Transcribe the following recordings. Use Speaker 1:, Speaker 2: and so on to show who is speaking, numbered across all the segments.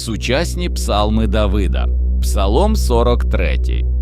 Speaker 1: Сучасні псалми Давида, Псалом 43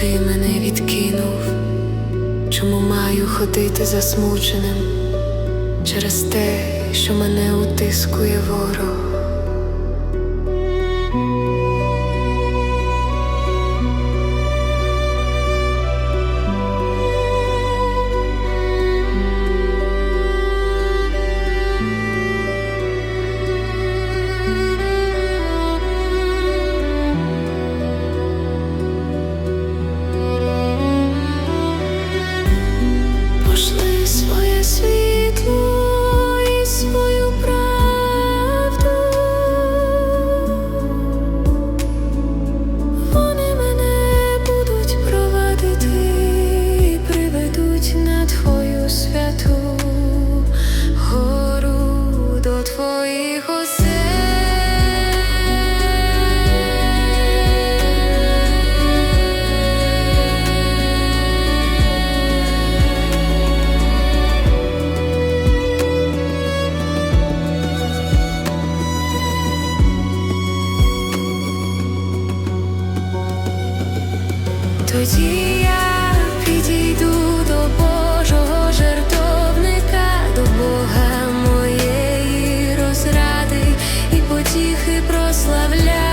Speaker 2: ти мене відкинув, чому маю ходити засмученим через те, що мене утискує ворог. житті я підійду до Божого жертовника, до Бога моєї розради і потіхи прославляю.